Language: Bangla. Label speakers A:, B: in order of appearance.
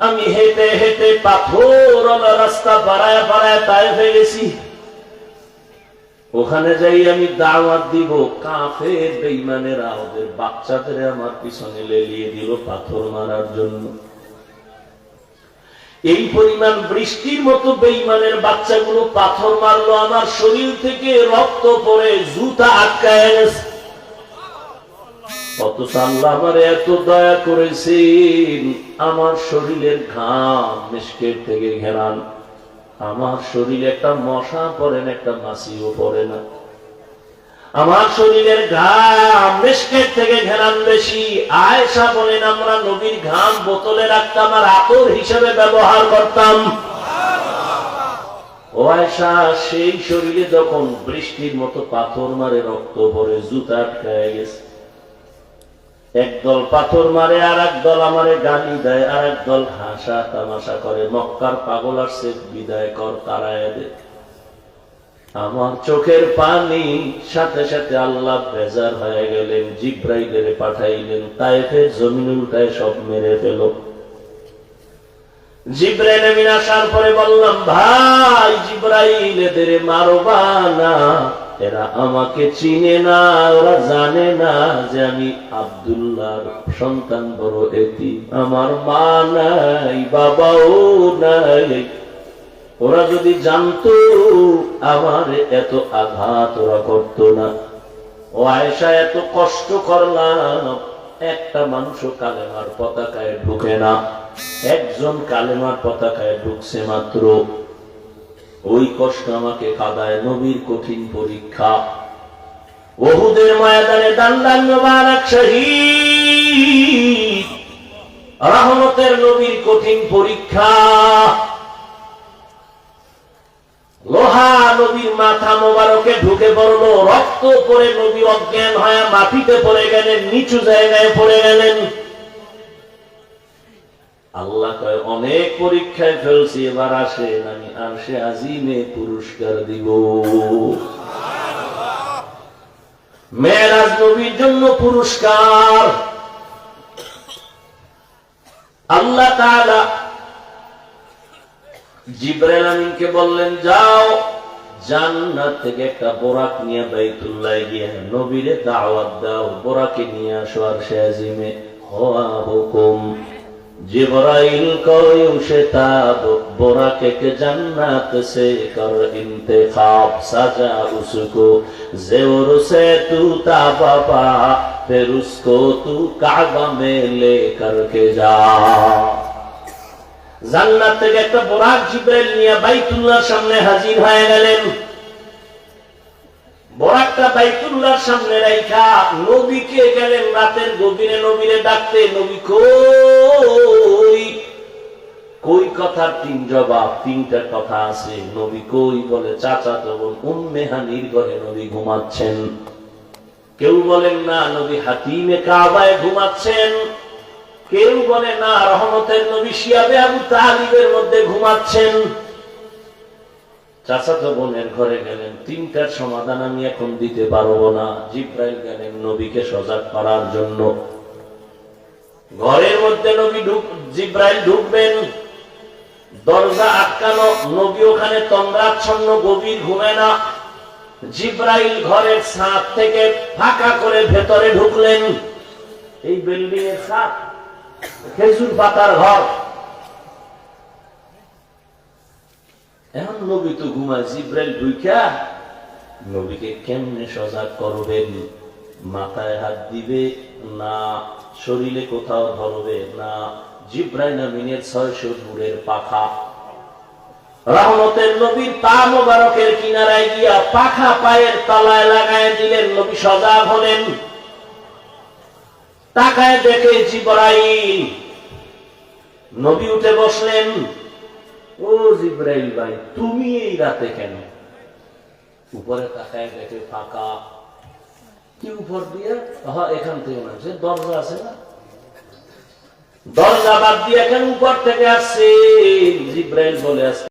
A: আমি হেঁটে হেঁটে পাথর রাস্তা বাড়ায় বাড়ায় তাই হয়ে গেছি। ওখানে যাই আমি দাওয়াত দিব কাফে বেইমানেরা ওদের বাচ্চাদের আমার পিছনে লেলিয়ে দিল পাথর মারার জন্য। এই পরিমাণ বৃষ্টির মতো বেইমানের বাচ্চাগুলো পাথর মারলো, আমার শরীর থেকে রক্ত পরে জুতা আটকায় গেছে। অথচ আল্লাহ আমার এত দয়া করেছেন, আমার শরীরের ঘাম মিসকেট থেকে ঘেরান। আমার শরীরে একটা মশা পড়ে না, একটা মাছিও পড়ে না। আমার শরীরের ঘাম মিসকেট থেকে ঘেরান বেশি। আয়সা বলেন, আমরা নবীর ঘাম বোতলে রাখতাম আর আতর হিসেবে ব্যবহার করতাম। ও আয়সা সেই শরীরে যখন বৃষ্টির মতো পাথর মারে রক্ত পরে জুতা আটকায় গেছে। একদল পাথর মারে আর দল আমারে গালি দেয় আর দল হাসা তামাশা করে। মক্কার পাগল আসছে, বিদায় কর, তারায় দে। আমার চোখের পানি সাথে সাথে আল্লাহ বেজার হয়ে গেলেন, জিব্রাইলের পাঠাইলেন তাইফের জমিন উল্টায় সব মেরে ফেল। জিব্রাইল আসার পরে বললাম, ভাই জিব্রাইল এদের মারবা না। এরা আমাকে চিনে না, ওরা জানে না যে আমি সন্তান বড় এটি আমার মা নাই, বাবাও নাই। ওরা যদি জানতো আমার এত আঘাত ওরা করতো না। ও আয়সা এত কষ্ট করলাম, একটা মানুষ কালেমার পতাকায় ঢুকে না। একজন কালেমার পতাকায় ঢুকছে মাত্র। ওই কষ্ট আমাকে কাদায় নবীর কঠিন পরীক্ষা। বহুদের ময়দানে রহমতের নবীর কঠিন পরীক্ষা। লোহা নবীর মাথা মোবারকে ঢুকে পড়ল, রক্ত করে নবী অজ্ঞান হয়ে মাটিতে পড়ে গেলেন, নিচু জায়গায় পড়ে গেলেন। আল্লাহ কয়, অনেক পরীক্ষায় ফেলছি, এবার আসেন, আমি আসে আজিমে পুরস্কার দিব। মেয়েরাজ নবীর জন্য পুরস্কার। আল্লাহ তাআলা জিব্রাইল আমিনকে বললেন, যাও, জান্নাত থেকে একটা বোরাক নিয়ে বাইতুল্লাহ গিয়ে নবীরে দাওয়াত দাও, বোরাকে নিয়ে আসো আর সে আজিমে। হওয়া হুকুম। জিবরাইল কয়ু, সে বোরাকে কে জান্নাত সে কর ইনতে ইন্তেখাব, সাজা উসকো। জেওর সে তু তাবাবা ফির উসকো তু কাবা মে লে করকে যা। জান্নাত থেকে একটা বোরাক জিবরাইল নিয়ে বাইতুল্লাহর সামনে হাজির হয়ে গেলেন। বরাকটা বাইতুল্লাহর সামনে রাইখা, নবীকে গেলেন রাতের গভীরে, নবীরে ডাকতে, নবী কো কই? কই কথার তিন জবাব? তিনটা কথা আছে। নবী কই বলে, চাচা তো বোন উম্মে হানির ঘরে নবী ঘুমাচ্ছেন। কেউ বলেন, না, নবী হাতিমে কাবায় ঘুমাচ্ছেন। কেউ বলে, না, রহমতের নবী শিয়াবে আবু তালিবের মধ্যে ঘুমাচ্ছেন। চাচাতো বোনের ঘরে গেলেন। তিনটার সমাধান আমি এখন দিতে পারব না। জিব্রাইল গেলেন নবীকে সজাগ করার জন্য। ঘরের মধ্যে নবী ঢুক, জিব্রাইল ঢুকবেন, দরজা আটকানো, নবী ওখানে তন্দ্রাচ্ছন্ন, গভীর, ঘুমে না। জিব্রাইল ঘরের ছাদ থেকে ফাঁকা করে ভেতরে ঢুকলেন। এই বিল্ডিং এর ছাদ, খেজুর পাতার ঘর। এখন নবী তো ঘুমায়, জিব্রাইল ঢুইকা নবীকে কেমনে সজাগ করবেন? মাথায় হাত দিবে? না। শরীরে কোথাও ধরবে না। জিব্রাইল আমিনের ছয়শো দূরের পাখা। রহমতের নবীর পা মোবারকের কিনারায় গিয়া পাখা পায়ের তলায় লাগায় দিলেন। নবী সজাগ হলেন। তাকায় দেখে জিব্রাইল। নবী উঠে বসলেন। ও জিব্রাইল ভাই, তুমি এই রাতে কেন? উপরে তাকায় দেখে ফাঁকা। উপর দিয়ে এখান থেকে নামছে দরজা আছে না? দরজা বাদ দিয়ে এখানে উপর থেকে আসছে, জিব্রাইল বলে আসছে।